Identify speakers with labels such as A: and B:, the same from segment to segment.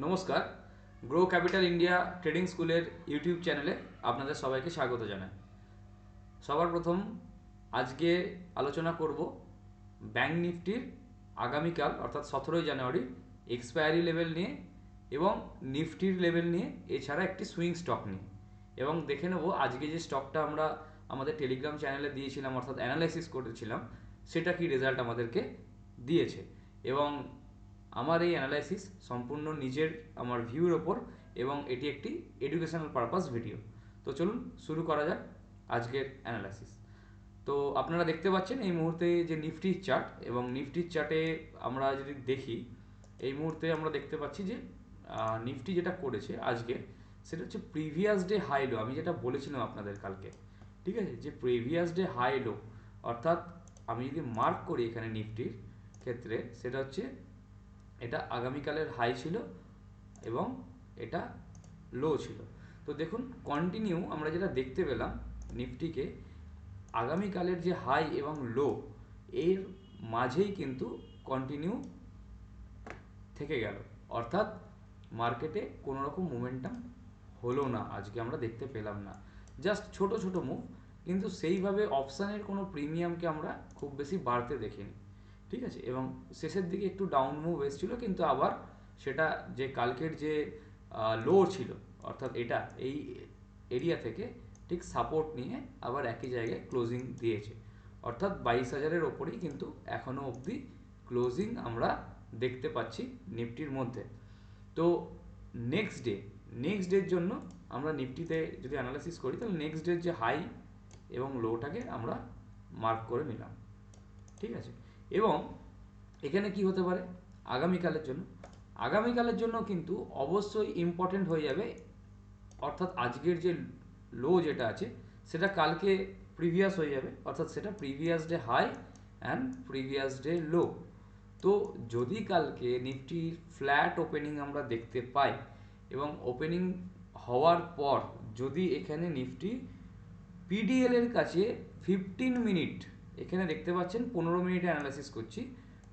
A: নমস্কার। Grow capital India trading স্কুলের YouTube চ্যানেলে আপনাদের সবাইকে স্বাগত জানাই। সবার প্রথম আজকে আলোচনা করব ব্যাংক নিফটির আগামীকাল, অর্থাৎ সতেরোই জানুয়ারি এক্সপায়ারি লেভেল নিয়ে এবং নিফটির লেভেল নিয়ে, এছাড়া একটি সুইং স্টক নিয়ে। এবং দেখে নেব আজকে যে স্টকটা আমরা আমাদের টেলিগ্রাম চ্যানেলে দিয়েছিলাম, অর্থাৎ অ্যানালাইসিস করেছিলাম, সেটা কি রেজাল্ট আমাদেরকে দিয়েছে। এবং আমার এই অ্যানালাইসিস সম্পূর্ণ নিজের, আমার ভিউর ওপর এবং এটি একটি এডুকেশনাল পারপাস ভিডিও তো চলুন শুরু করা যাক আজকের অ্যানালাইসিস তো আপনারা দেখতে পাচ্ছেন এই মুহূর্তে যে নিফটির চার্ট এবং নিফটির চার্টে আমরা যদি দেখি, এই মুহূর্তে আমরা দেখতে পাচ্ছি যে নিফটি যেটা করেছে আজকে, সেটা হচ্ছে প্রিভিয়াস ডে হাই লো আমি যেটা বলেছিলাম আপনাদের কালকে, ঠিক আছে? যে প্রিভিয়াস ডে হাই লো অর্থাৎ আমি যদি মার্ক করি এখানে নিফটির ক্ষেত্রে, সেটা হচ্ছে এটা আগামীকালের হাই ছিল এবং এটা লো ছিল। তো দেখুন কন্টিনিউ আমরা যেটা দেখতে পেলাম নিফটিকে, আগামীকালের যে হাই এবং লো এর মাঝেই কিন্তু কন্টিনিউ থেকে গেল। অর্থাৎ মার্কেটে কোনো রকম মোমেন্টাম হলো না, আজকে আমরা দেখতে পেলাম না। জাস্ট ছোট ছোট মুভ কিন্তু সেইভাবে অপশানের কোনো প্রিমিয়ামকে আমরা খুব বেশি বাড়তে দেখিনি। ঠিক আছে? এবং শেষের দিকে একটু ডাউন মুভ এসেছিল, কিন্তু আবার সেটা যে কালকের যে লো ছিল, অর্থাৎ এটা, এই এরিয়া থেকে ঠিক সাপোর্ট নিয়ে আবার একই জায়গায় ক্লোজিং দিয়েছে। অর্থাৎ বাইশ হাজারের ওপরেই কিন্তু এখনও অবধি ক্লোজিং আমরা দেখতে পাচ্ছি নিফটির মধ্যে। তো নেক্সট ডে নেক্সট ডের জন্য আমরা নিফটিতে যদি অ্যানালাইসিস করি, তাহলে নেক্সট ডের যে হাই এবং লোটাকে আমরা মার্ক করে নিলাম। ঠিক আছে? এবং এখানে কি হতে পারে? আগামীকালের জন্য। আগামীকালের জন্য কিন্তু অবশ্যই ইম্পর্টেন্ট হয়ে যাবে। অর্থাৎ আজকের যে লো যেটা আছে, সেটা কালকে প্রিভিয়াস হয়ে যাবে। অর্থাৎ সেটা previous day high and previous day low তো যদি কালকে নিফটি ফ্ল্যাট ওপেনিং আমরা দেখতে পাই এবং ওপেনিং হওয়ার পর যদি এখানে নিফটি পিডিএল এর কাছে ফিফটিন মিনিট এখানে দেখতে পাচ্ছেন পনেরো মিনিটে অ্যানালাইসিস করছি।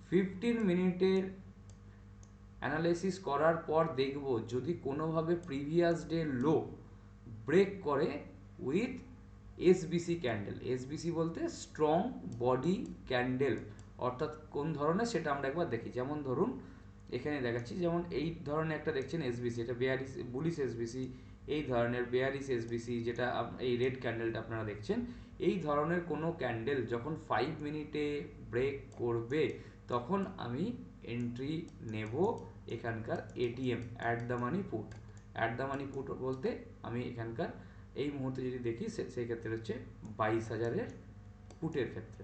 A: ফিফটিন মিনিটের অ্যানালাইসিস করার পর দেখব যদি কোনোভাবে প্রিভিয়াস ডে লো ব্রেক করে উইথ এসবিসি ক্যান্ডেল এসবিসি বলতে স্ট্রং বডি ক্যান্ডেল অর্থাৎ কোন ধরনের সেটা আমরা একবার দেখি। যেমন ধরুন, এখানে দেখাচ্ছি, যেমন এই ধরনের একটা দেখছেন এসবিসি এটা বেয়ারিস বুলিশ এসবিসি এই ধরনের বেয়ারিস এসবিসি যেটা এই রেড ক্যান্ডেলটা আপনারা দেখছেন, এই ধরনের কোনো ক্যান্ডেল যখন ফাইভ মিনিটে ব্রেক করবে, তখন আমি এন্ট্রি নেব এখানকার ATM at the money put at the money put বলতে আমি এখানকার এই মুহূর্তে যদি দেখি সেই ক্ষেত্রে হচ্ছে বাইশ হাজারের পুটের ক্ষেত্রে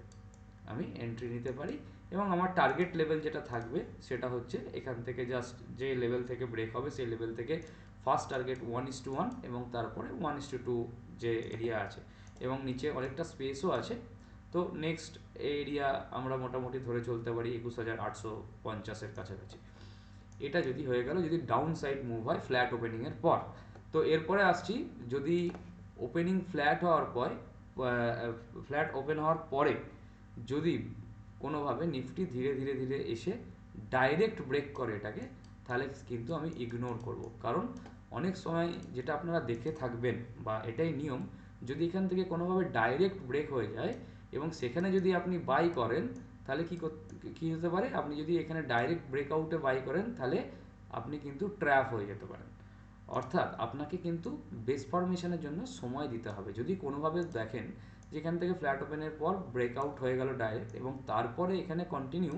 A: আমি এন্ট্রি নিতে পারি এবং আমার টার্গেট লেভেল যেটা থাকবে, সেটা হচ্ছে এখান থেকে জাস্ট যে লেভেল থেকে ব্রেক হবে, সেই লেভেল থেকে first target one is two one এবং তারপরে ওয়ান ইস টু টু যে এরিয়া আছে এবং নিচে অনেকটা স্পেসও আছে। তো নেক্সট এরিয়া আমরা মোটামুটি ধরে চলতে পারি একুশ হাজার আটশো পঞ্চাশের কাছাকাছি। এটা যদি হয়ে গেল, যদি ডাউন সাইড মুভ হয় ফ্ল্যাট ওপেনিংয়ের পর। তো এরপরে আসছি, যদি ওপেনিং ফ্ল্যাট হওয়ার পর ফ্ল্যাট ওপেন হওয়ার পরে যদি কোনোভাবে নিফটি ধীরে ধীরে ধীরে এসে ডাইরেক্ট ব্রেক করে এটাকে, তাহলে কিন্তু আমি ইগনোর করব। কারণ অনেক সময় যেটা আপনারা দেখে থাকবেন বা এটাই নিয়ম, যদি এখান থেকে কোনোভাবে ডাইরেক্ট ব্রেক হয়ে যায় এবং সেখানে যদি আপনি বাই করেন, তাহলে কি কী হতে পারে? আপনি যদি এখানে ডাইরেক্ট ব্রেকআউটে বাই করেন, তাহলে আপনি কিন্তু ট্র্যাপ হয়ে যেতে পারেন। অর্থাৎ আপনাকে কিন্তু বেস ফরমেশনের জন্য সময় দিতে হবে। যদি কোনোভাবে দেখেন যেখান থেকে ফ্ল্যাট ওপেনের পর ব্রেকআউট হয়ে গেল ডাইরেক্ট এবং তারপরে এখানে কন্টিনিউ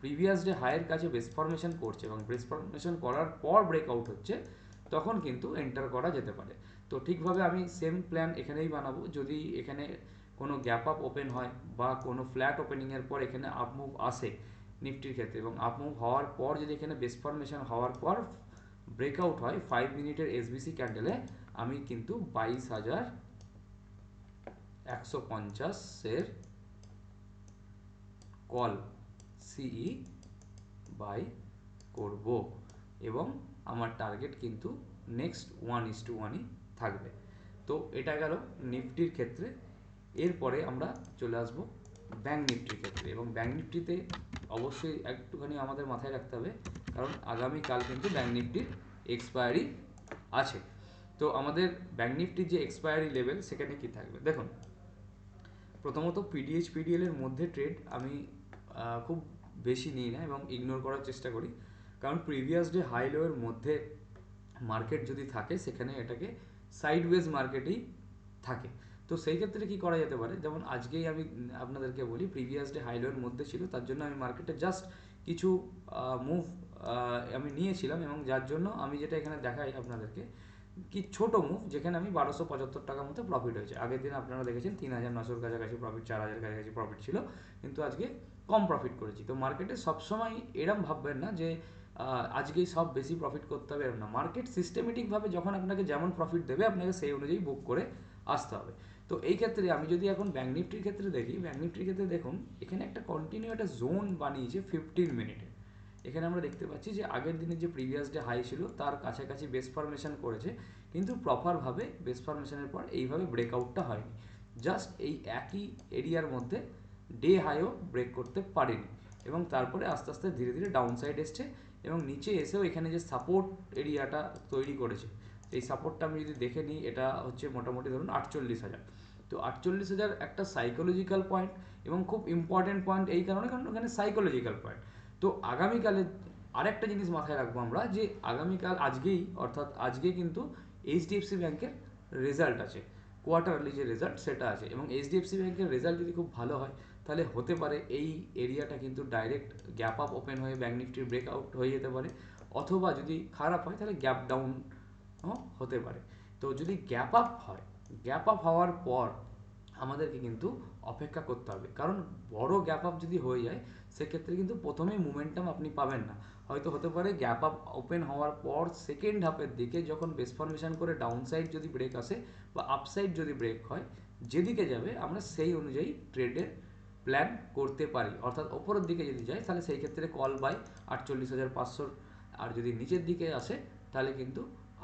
A: প্রিভিয়াস ডে হায়ের কাছে বেস ফরমেশন করছে এবং বেস ফরমেশন করার পর ব্রেকআউট হচ্ছে তখন কিন্তু এন্টার করা যেতে পারে। তো ঠিকভাবে আমি সেম প্ল্যান এখানেই বানাবো। যদি এখানে কোনো গ্যাপ আপ ওপেন হয় বা কোনো ফ্ল্যাট ওপেনিংয়ের পর এখানে আপ মুভ আসে নিফটির ক্ষেত্রে এবং আপ মুভ হওয়ার পর যদি এখানে বেস ফরমেশন হওয়ার পর ব্রেকআউট হয় ফাইভ মিনিটের এসবিসি ক্যান্ডেলে আমি কিন্তু বাইশ হাজার একশো পঞ্চাশের কল সিই বাই করব এবং আমার টার্গেট কিন্তু নেক্সট ওয়ান ইস টু ওয়ানই থাকবে। তো এটা গেল নিফটির ক্ষেত্রে। এরপরে আমরা চলে আসব ব্যাঙ্ক নিফটির ক্ষেত্রে। এবং ব্যাঙ্ক নিফটিতে অবশ্যই একটুখানি আমাদের মাথায় রাখতে হবে, কারণ আগামীকাল কিন্তু ব্যাঙ্ক নিফটির এক্সপায়ারি আছে। তো আমাদের ব্যাঙ্ক নিফটির যে এক্সপায়ারি লেভেল সেখানে কি থাকবে? দেখুন, প্রথমত পিডিএইচ পিডিএল এর মধ্যে ট্রেড আমি খুব বেশি নিই না এবং ইগনোর করার চেষ্টা করি। কারণ প্রিভিয়াস ডে হাই লোয়ের মধ্যে মার্কেট যদি থাকে, সেখানে এটাকে সাইডওয়েজ মার্কেটেই থাকে। তো সেই ক্ষেত্রে কি করা যেতে পারে? যেমন আজকেই আমি আপনাদেরকে বলি প্রিভিয়াস ডে হাই লোয়ের মধ্যে ছিল, তার জন্য আমি মার্কেটে জাস্ট কিছু মুভ আমি নিয়েছিলাম এবং যার জন্য আমি যেটা এখানে দেখাই আপনাদেরকে, কি ছোট মুভ যেখানে আমি বারোশো পঁচাত্তর টাকার মতো প্রফিট হয়েছে। আগের দিন আপনারা দেখেছেন তিন হাজার নশোর কাছাকাছি প্রফিট চার হাজার কাছাকাছি প্রফিট ছিল, কিন্তু আজকে কম প্রফিট করেছি। তো মার্কেটে সবসময় এরম ভাববেন না যে আজকেই সব বেশি প্রফিট করতে হবে এরকম না। মার্কেট সিস্টেমেটিকভাবে যখন আপনাকে যেমন প্রফিট দেবে, আপনাকে সেই অনুযায়ী বুক করে আসতে হবে। তো এই ক্ষেত্রে আমি যদি এখন ব্যাঙ্ক নিফটির ক্ষেত্রে দেখি ব্যাঙ্ক নিফটির ক্ষেত্রে দেখুন, এখানে একটা কন্টিনিউ একটা জোন বানিয়েছে ফিফটিন মিনিটে এখানে আমরা দেখতে পাচ্ছি যে আগের দিনে যে প্রিভিয়াস ডে হাই ছিল, তার কাছাকাছি বেস ফরমেশন করেছে, কিন্তু প্রপারভাবে বেস ফরমেশনের পর এইভাবে ব্রেকআউটটা হয়নি। জাস্ট এই একই এরিয়ার মধ্যে ডে হাইও ব্রেক করতে পারেনি। এবং তারপরে আস্তে আস্তে ধীরে ধীরে ডাউন সাইড এসছে। এবং নিচে এসেও এখানে যে সাপোর্ট এরিয়াটা তৈরি করেছে, এই সাপোর্টটা আমি যদি দেখে নিই, এটা হচ্ছে মোটামুটি ধরুন আটচল্লিশ হাজার। তো আটচল্লিশ হাজার একটা সাইকোলজিক্যাল পয়েন্ট এবং খুব ইম্পর্টেন্ট পয়েন্ট এই কারণে, কারণ ওখানে সাইকোলজিক্যাল পয়েন্ট তো আগামীকালে আরেকটা জিনিস মাথায় রাখব আমরা যে আগামীকাল আজকেই, অর্থাৎ আজকে কিন্তু এইচডিএফসি ব্যাংকের রেজাল্ট আছে। কোয়ার্টারলি যে রেজাল্ট সেটা আছে। এবং এইচডিএফসি ব্যাংকের রেজাল্ট যদি খুব ভালো হয় তাহলে হতে পারে এই এরিয়াটা কিন্তু ডাইরেক্ট গ্যাপ আপ ওপেন হয়ে ব্যাঙ্ক নিফটির ব্রেকআউট হয়ে যেতে পারে। অথবা যদি খারাপ হয়, তাহলে গ্যাপ ডাউন হতে পারে। তো যদি গ্যাপ আপ হয় গ্যাপ আপ হওয়ার পর আমাদেরকে কিন্তু অপেক্ষা করতে হবে। কারণ বড় গ্যাপ আপ যদি হয়ে যায়, সেক্ষেত্রে কিন্তু প্রথমেই মুমেন্টাম আপনি পাবেন না। হয়তো হতে পারে গ্যাপ আপ ওপেন হওয়ার পর সেকেন্ড হাফের দিকে যখন বেস ফরমেশন করে ডাউন সাইড যদি ব্রেক আসে বা আপসাইড যদি ব্রেক হয়, যেদিকে যাবে, আমরা সেই অনুযায়ী ট্রেডের প্ল্যান করতে পারি। অর্থাৎ ওপরের দিকে যদি যায় তাহলে সেই ক্ষেত্রে কল বাই আটচল্লিশ হাজার পাঁচশোর আর যদি নিচের দিকে আসে, তাহলে কিন্তু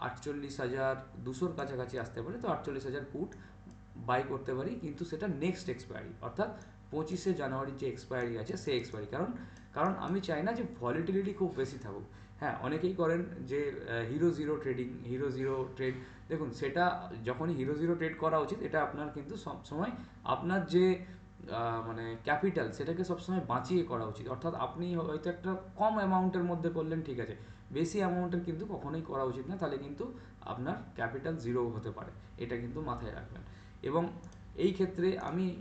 A: আটচল্লিশ হাজার দুশোর কাছাকাছি আসতে পারে। তো আটচল্লিশ হাজার ফুট বাই করতে পারি, কিন্তু সেটা নেক্সট এক্সপায়ারি অর্থাৎ পঁচিশে জানুয়ারির যে এক্সপায়ারি আছে, সেই এক্সপায়ারি কারণ কারণ আমি চাই না যে ভলিটিলিটি খুব বেশি থাকুক। হ্যাঁ অনেকেই করেন যে hero zero trading hero zero trade দেখুন, সেটা যখনই হিরো জিরো ট্রেড করা উচিত, এটা আপনার কিন্তু সবসময় আপনার যে মানে ক্যাপিটাল সেটাকে সবসময় বাঁচিয়ে করা উচিত। অর্থাৎ আপনি হয়তো একটা কম অ্যামাউন্টের মধ্যে করলেন, ঠিক আছে। বেশি অ্যামাউন্টের কিন্তু কখনোই করা উচিত না, তাহলে কিন্তু আপনার ক্যাপিটাল জিরো হতে পারে। এটা কিন্তু মাথায় রাখবেন। এবং এই ক্ষেত্রে আমি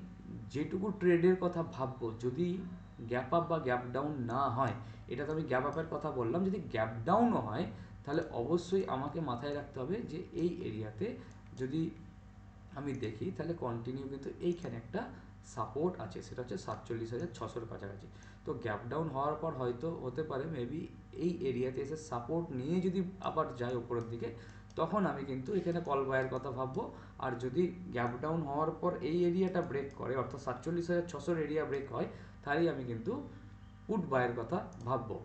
A: যেটুকু ট্রেডের কথা ভাববো, যদি গ্যাপ আপ বা গ্যাপ ডাউন না হয়, এটা তো আমি গ্যাপ আপের কথা বললাম, যদি গ্যাপ ডাউনও হয়, তাহলে অবশ্যই আমাকে মাথায় রাখতে হবে যে এই এরিয়াতে যদি আমি দেখি, তাহলে কন্টিনিউ কিন্তু এইখানে একটা সাপোর্ট আছে, সেটা হচ্ছে সাতচল্লিশ হাজার ছশোর কাছাকাছি। তো গ্যাপ ডাউন হওয়ার পর হয়তো হতে পারে মেবি এই এরিয়াতে এসে সাপোর্ট নিয়ে যদি আবার যায় উপরের দিকে, তখন আমি কিন্তু এখানে কল বায়ের কথা ভাববো। আর যদি গ্যাপ ডাউন হওয়ার পর এই এরিয়াটা ব্রেক করে, অর্থাৎ সাতচল্লিশ হাজার ছশোর এরিয়া ব্রেক হয় তাহলেই আমি কিন্তু পুট বায়ের কথা ভাববো।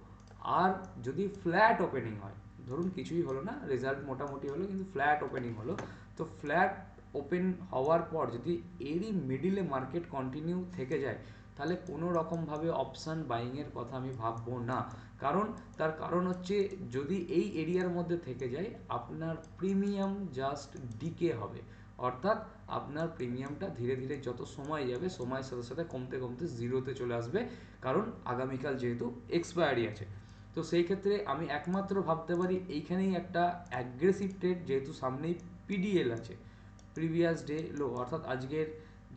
A: আর যদি ফ্ল্যাট ওপেনিং হয়, ধরুন কিছুই হলো না রেজাল্ট মোটামুটি হলো, কিন্তু ফ্ল্যাট ওপেনিং হলো, তো ফ্ল্যাট ওপেন হওয়ার পর যদি এরই মিডিলে মার্কেট কন্টিনিউ থেকে যায়, তাহলে কোনো রকমভাবে অপশান বাইংয়ের কথা আমি ভাববো না। কারণ, তার কারণ হচ্ছে যদি এই এরিয়ার মধ্যে থেকে যায়, আপনার প্রিমিয়াম জাস্ট ডিকে হবে। অর্থাৎ আপনার প্রিমিয়ামটা ধীরে ধীরে যত সময় যাবে, সময়ের সাথে সাথে কমতে কমতে জিরোতে চলে আসবে। কারণ, আগামীকাল যেহেতু এক্সপায়ারি আছে। তো সেই ক্ষেত্রে আমি একমাত্র ভাবতে পারি, এইখানেই একটা অ্যাগ্রেসিভ ট্রেড যেহেতু সামনেই পিডিএল আছে। প্রিভিয়াস ডে লো, অর্থাৎ আজকের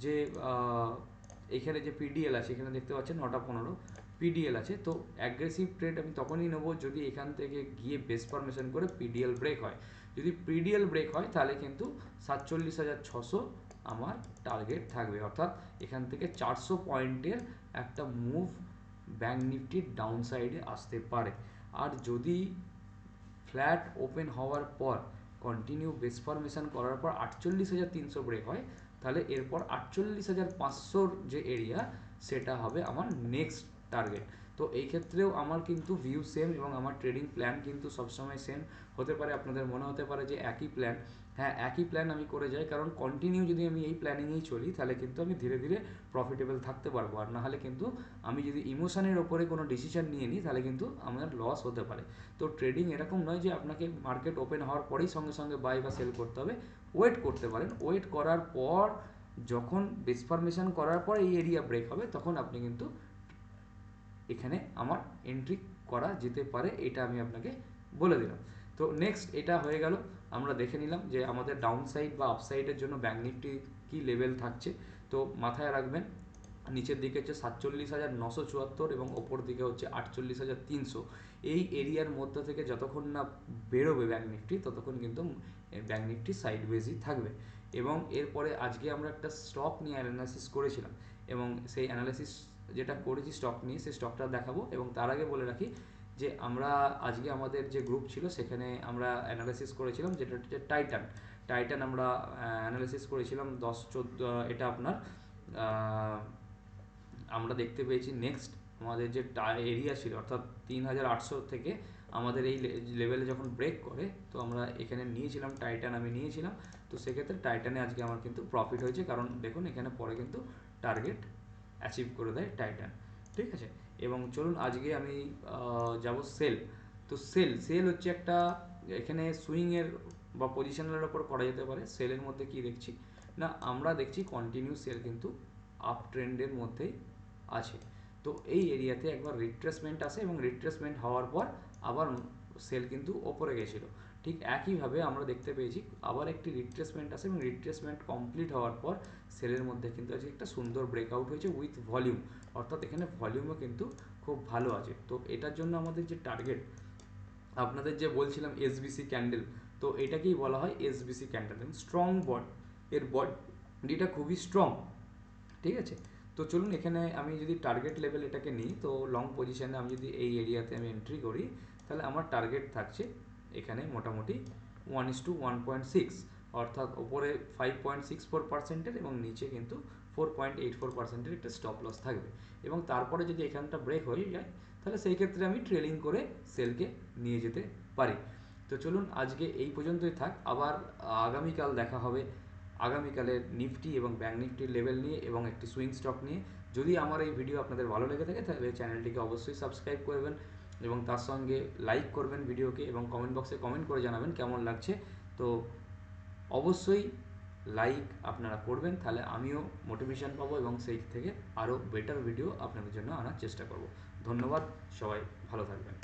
A: যে এখানে যে পিডিএল আছে, এখানে দেখতে পাচ্ছেন নটা পনেরো পিডিএল আছে। তো অ্যাগ্রেসিভ ট্রেড আমি তখনই নেব যদি এখান থেকে গিয়ে বেস ফরমেশন করে পিডিএল ব্রেক হয়। যদি পিডিএল ব্রেক হয়, তাহলে কিন্তু সাতচল্লিশ হাজার ছশো আমার টার্গেট থাকবে। অর্থাৎ এখান থেকে চারশো পয়েন্টের একটা মুভ ব্যাঙ্ক নিফটির ডাউন সাইডে আসতে পারে। আর যদি ফ্ল্যাট ওপেন হওয়ার পর কন্টিনিউ বেস ফর্মেশন করার পর আটচল্লিশ হাজার তিনশো ব্রেক হয়, তাহলে এরপর আটচল্লিশ হাজার পাঁচশোর যে এরিয়া সেটা হবে আমার নেক্সট টার্গেট তো এই ক্ষেত্রেও আমার কিন্তু ভিউ সেম এবং আমার ট্রেডিং প্ল্যান কিন্তু সবসময় সেম হতে পারে। আপনাদের মনে হতে পারে যে একই প্ল্যান হ্যাঁ একই প্ল্যান আমি করে যাই, কারণ কন্টিনিউ যদি আমি এই প্ল্যানিংয়েই চলি, তাহলে কিন্তু আমি ধীরে ধীরে প্রফিটেবল থাকতে পারব। আর নাহলে কিন্তু আমি যদি ইমোশনের ওপরে কোনো ডিসিশন নিয়ে নিই, তাহলে কিন্তু আমার লস হতে পারে। তো ট্রেডিং এরকম নয় যে আপনাকে মার্কেট ওপেন হওয়ার পরেই সঙ্গে সঙ্গে বাই বা সেল করতে হবে। ওয়েট করতে পারেন। ওয়েট করার পর, যখন ডিসফরমেশন করার পর এই এরিয়া ব্রেক হবে, তখন আপনি কিন্তু এখানে আমার এন্ট্রি করা যেতে পারে, এটা আমি আপনাকে বলে দিলাম। তো নেক্সট এটা হয়ে গেল। আমরা দেখে নিলাম যে আমাদের ডাউন সাইড বা আপসাইডের জন্য ব্যাঙ্ক নিফটি কী লেভেল থাকছে। তো মাথায় রাখবেন, নিচের দিকে হচ্ছে সাতচল্লিশ হাজার নশো চুয়াত্তর এবং ওপর দিকে হচ্ছে আটচল্লিশ হাজার তিনশো। এই এরিয়ার মধ্যে থেকে যতক্ষণ না বেরোবে ব্যাঙ্ক নিফটি ততক্ষণ কিন্তু ব্যাঙ্ক নিফটি সাইড ওয়েজই থাকবে। এবং এরপরে আজকে আমরা একটা স্টক নিয়ে অ্যানালাইসিস করেছিলাম এবং সেই অ্যানালাইসিস যেটা করেছি স্টক নিয়ে, সেই স্টকটা দেখাবো এবং তার আগে বলে রাখি যে আমরা আজকে আমাদের যে গ্রুপ ছিল, সেখানে আমরা অ্যানালাইসিস করেছিলাম, যেটা হচ্ছে টাইটান টাইটান আমরা অ্যানালাইসিস করেছিলাম দশ চোদ্দ, এটা আপনার আমরা দেখতে পেয়েছি নেক্সট আমাদের যে এরিয়া ছিল, অর্থাৎ তিন হাজার আটশো থেকে আমাদের এই লেভেলে যখন ব্রেক করে, তো আমরা এখানে নিয়েছিলাম টাইটান আমি নিয়েছিলাম, তো সেক্ষেত্রে টাইটানে আজকে আমার কিন্তু প্রফিট হয়েছে, কারণ দেখুন, এখানে পরে কিন্তু টার্গেট অ্যাচিভ করে দেয় টাইটান ঠিক আছে? এবং চলুন আজকে আমি যাব সেল তো সেল সেল হচ্ছে একটা, এখানে সুইংয়ের বা পজিশনের ওপর করা যেতে পারে। সেলের মধ্যে কি দেখছি? না, আমরা দেখছি কন্টিনিউ সেল কিন্তু আপ ট্রেন্ডের মধ্যেই আছে। তো এই এরিয়াতে একবার রিট্রেসমেন্ট আসে এবং রিট্রেসমেন্ট হওয়ার পর আবার সেল কিন্তু ওপরে গেছিল। ঠিক একইভাবে আমরা দেখতে পেয়েছি আবার একটি রিট্রেসমেন্ট আসে এবং রিট্রেসমেন্ট কমপ্লিট হওয়ার পর সেলের মধ্যে কিন্তু আছে একটা সুন্দর ব্রেকআউট হয়েছে উইথ ভলিউম অর্থাৎ এখানে ভলিউমও কিন্তু খুব ভালো আছে। তো এটার জন্য আমাদের যে টার্গেট আপনাদের যে বলছিলাম এসবিসি ক্যান্ডেল তো এটাকেই বলা হয় এসবিসি ক্যান্ডেল স্ট্রং বড এর বডিটা খুবই স্ট্রং ঠিক আছে? তো চলুন এখানে আমি যদি টার্গেট লেভেল এটাকে নিই, তো লং পজিশানে আমি যদি এই এরিয়াতে আমি এন্ট্রি করি, তাহলে আমার টার্গেট থাকছে এখানে মোটামুটি one is two one point six অর্থাৎ ওপরে ফাইভ পয়েন্ট সিক্স ফোর পার্সেন্টের এবং নিচে কিন্তু ফোর পয়েন্ট এইট ফোর পার্সেন্টের একটা স্টপ লস থাকবে। এবং তারপরে যদি এখানটা ব্রেক হয়ে যায়, তাহলে সেই ক্ষেত্রে আমি ট্রেলিং করে সেলকে নিয়ে যেতে পারি। তো চলুন আজকে এই পর্যন্তই থাক, আবার আগামীকাল দেখা হবে আগামীকালের নিফটি এবং ব্যাঙ্ক নিফটির লেভেল নিয়ে এবং একটি সুইং স্টক নিয়ে। যদি আমার এই ভিডিও আপনাদের ভালো লেগে থাকে, তাহলে চ্যানেলটিকে অবশ্যই সাবস্ক্রাইব করবেন। এবং তার সঙ্গে লাইক করবেন ভিডিওকে এবং কমেন্ট বক্সে কমেন্ট করে জানাবেন কেমন লাগছে। তো অবশ্যই লাইক আপনারা করবেন, তাহলে আমিও মোটিভেশান পাবো এবং সেই থেকে আরও বেটার ভিডিও আপনাদের জন্য আনার চেষ্টা করব। ধন্যবাদ, সবাই ভালো থাকবেন।